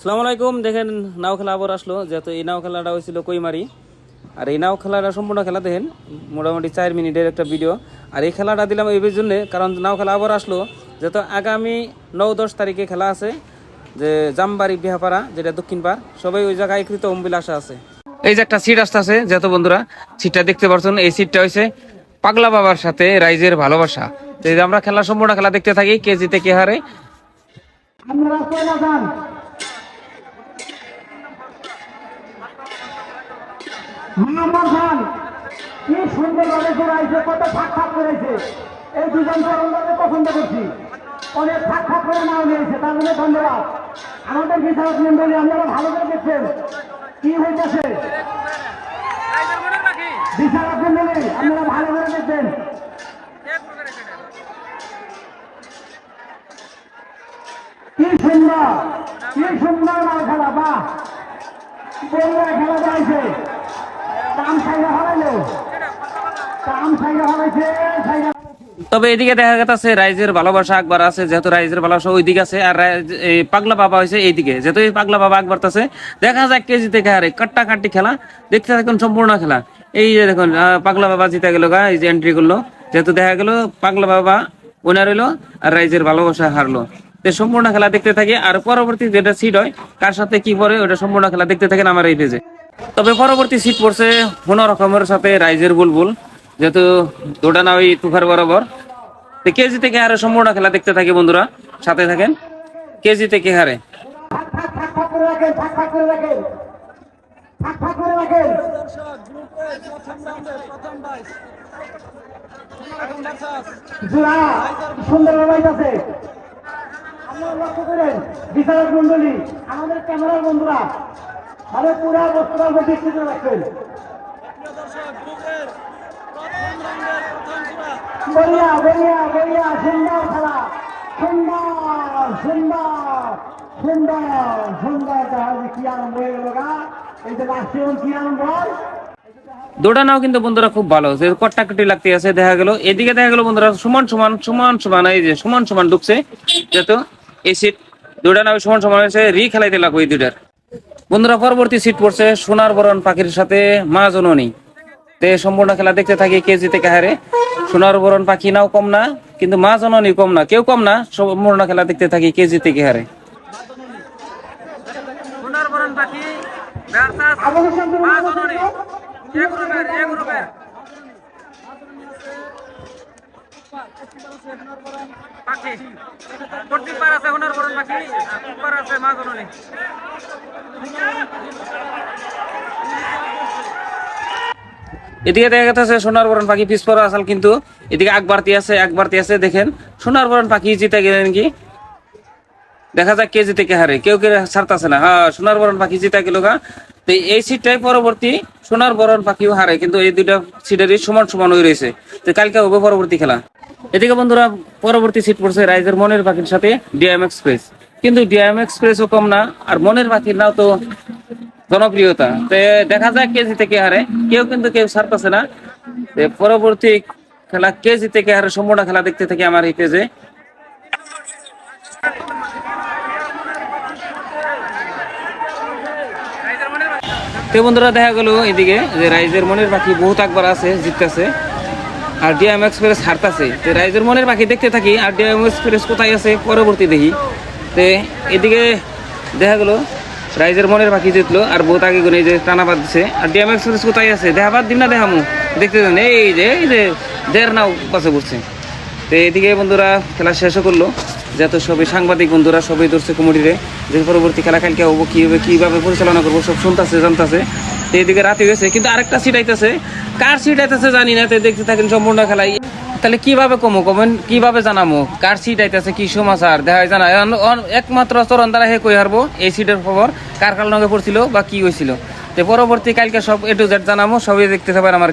সালাম আলাইকুম। দেখেন, নাও খেলা আবার আসলো। যেহেতু এই নাও খেলাটা হয়েছিল কইমারি। আর এই নাও খেলাটা সম্পূর্ণ খেলা, দেখেন, মোটামুটি চার মিনিটের একটা ভিডিও আর এই খেলাটা দিলাম এই জন্য, কারণ নাও খেলা আবার আসলো। যেহেতু আগামী নৌ দশ তারিখে খেলা আছে, যে জামবাড়ি বিহাপাড়া, যেটা দক্ষিণ পাড়, সবাই ওই জায়গায় কৃত অম্বিলাসা আছে। এই যে একটা সিট আসতে আছে যেহেতু বন্ধুরা সিটটা দেখতে পাচ্ছেন এই সিটটা হয়েছে পাগলা বাবার সাথে রাইজের ভালোবাসা। তো আমরা খেলা, সম্পূর্ণ খেলা দেখতে থাকি, কে জিতে, কে হারে। আপনারা মোহাম্মদ খান কি সুন্দর ভাবে কত ফাঁক করেছে। এই দুজন তরুণকে পছন্দ করছি। অনেক ফাঁক ফাঁক করে নাও নিয়েছে, তার জন্য ধন্যবাদ। আমাদের বিচারক মন্ডলী ভালো করে কি হইতেছে? বিচারক মন্ডলী আপনারা ভালো করে দেখছেন কি সুন্দর কি সুন্দর মাল খেলা, বাহ। বন্ধুরা, খেলা যাইছে তবে এদিকে দেখা গেছে রাইজের ভালোবাসা আকবার আছে, যেহেতু রাইজের ভালোবাসা ওইদিকে আছে, আর পাগলা বাবা হয়েছে এইদিকে। যেহেতু এই পাগলা বাবা আকবার আছে দেখা যায় কে জিতে হারে। কাট্টা কাট্টি খেলা, দেখতে থাকুন সম্পূর্ণ খেলা। এই যে দেখুন পাগলা বাবা জিতে গেল গা, এই যে এন্ট্রি করল। যেহেতু দেখা গেল, পাগলা বাবা উনার হইল, আর রাইজের ভালোবাসা হারলো। সম্পূর্ণ খেলা দেখতে থাকি, আর পরবর্তী যেটা সিট হয়, কার সাথে কি পরে, ওটা সম্পূর্ণ খেলা দেখতে থাকেন আমার এই পেজে তবে পরবর্তী সিট পড়ছে রকমের সাথে রাইজের বুলবুল, যেহেতু দৌড়ানা ওই তুখার বরাবর। কেজি থেকে হারে সম্পূর্ণ খেলা দেখতে থাকি বন্ধুরা, সাথে থাকেন কেজি থেকে হারে। বিচারক মন্ডলী, আমাদের ক্যামেরার বন্ধুরা তাহলে পুরা বস্তুরা দৃষ্টি করে রাখবেন। বলিয়া বলিয়া বলিয়া সুন্দর খেলা। সুন্দর সুন্দর সুন্দর সুন্দর তাহলে কি হয়ে গেল গা? এই যে কি দৌড়ানাও কিন্তু বন্ধুরা, খুব ভালো। যে কট্টাকটি লাগতে আছে, দেখা গেল। এদিকে দেখা গেল বন্ধুরা, সমান সমান সমান সমান, এই যে সমান সমান ঢুকছে যেহেতু এই সিট দৌড়ানাও সমান সমান হয়েছে। রি খেলাইতে লাগবে এই দুইটার বন্ধুরা, পরবর্তী সিট পড়ছে সোনার বরণ পাখির সাথে মা জননী। তে সম্পূর্ণ খেলা দেখতে থাকি কে জিতে কাহারে সোনার বরণ পাখি নাও কম না, কিন্তু মা জননী কম না। কেউ কম না, সম্পূর্ণ খেলা দেখতে থাকি কে জিতে কে হারে। সোনার বরণ পাখি পাখি প্রত্যেকবার আছে সোনার বরণ পাখি প্রত্যেকবার আছে, মা জননী। এদিকে দেখা যাচ্ছে সোনার বরণ পাখি পিস পড়া আসাল কিন্তু। এদিকে এক বাড়তি আছে এক বাড়তি আছে, দেখেন। সোনার বরণ পাখি জিতে গেলেন কি? দেখা যাক কে জিতে কে হারে। কেউ কেউ ছাড়তাছে না। হ্যাঁ সোনার বরণ পাখি জিতে গেল গা। তো এই সিটটাই পরবর্তী সোনার বরণ পাখিও হারে, কিন্তু এই দুইটা সিটেরই সমান সমান হয়ে রয়েছে। তো কালকে হবে পরবর্তী খেলা। এদিকে বন্ধুরা, পরবর্তী সিট পড়ছে রাইজের মনের পাখির সাথে ডিএম এক্সপ্রেস কিন্তু ডিএম এক্সপ্রেসও কম না, আর মনের পাখির নাও তো জনপ্রিয়তা। তো দেখা যায় কে জিতে কে হারে। কেউ কিন্তু কেউ ছাড়তেছে না। পরবর্তী খেলা কে জিতে কে হারে, সম্পূর্ণ খেলা দেখতে থাকি আমার এই পেজে বন্ধুরা, দেখা গেল এদিকে যে রাইজের মনের পাখি বহুত একবার আছে, জিততেছে। আর ডিএম এক্সপ্রেস হারতাছে। তো রাইজের মনের পাখি দেখতে থাকি, আর ডিএম এক্সপ্রেস কোথায় আছে পরবর্তী দেখি। তো এদিকে দেখা গেলো, রাইজের মনের পাখি জিতলো, আর বহুত আগে গুনে যে টানাবাদ দিছে। আর ডিএম এক্সপ্রেস কোথায় আছে? দেখাবাদ দিন না দেখামু দেখতে যান এই যে এই যে, দেড় নাও পাশে বসছে তো এদিকে বন্ধুরা, খেলা শেষও করল। যত সবই সাংবাদিক বন্ধুরা সবই ধরছে কমিটিরে যে পরবর্তী খেলা কালকে হব কি হবে কীভাবে পরিচালনা করব, সব শুনতেছে, জানতেছে। তো এদিকে রাতে গেছে, কিন্তু আরেকটা সিট আইতেছে। কার সিট আইতেছে জানি না, তো দেখতে থাকেন সম্পূর্ণ খেলাই। তাহলে কীভাবে কমো, কমেন, কীভাবে জানামো? কার সিট আইতেছে, কি সমাচার? দেখা যায় জানা একমাত্র চরণ দ্বারা হে কই হারবো, এই সিটের খবর কার কার পড়ছিল বা কি হয়েছিল। তো পরবর্তী কালকে সব এ টু জেড জানামো সবই দেখতে পাবেন আমার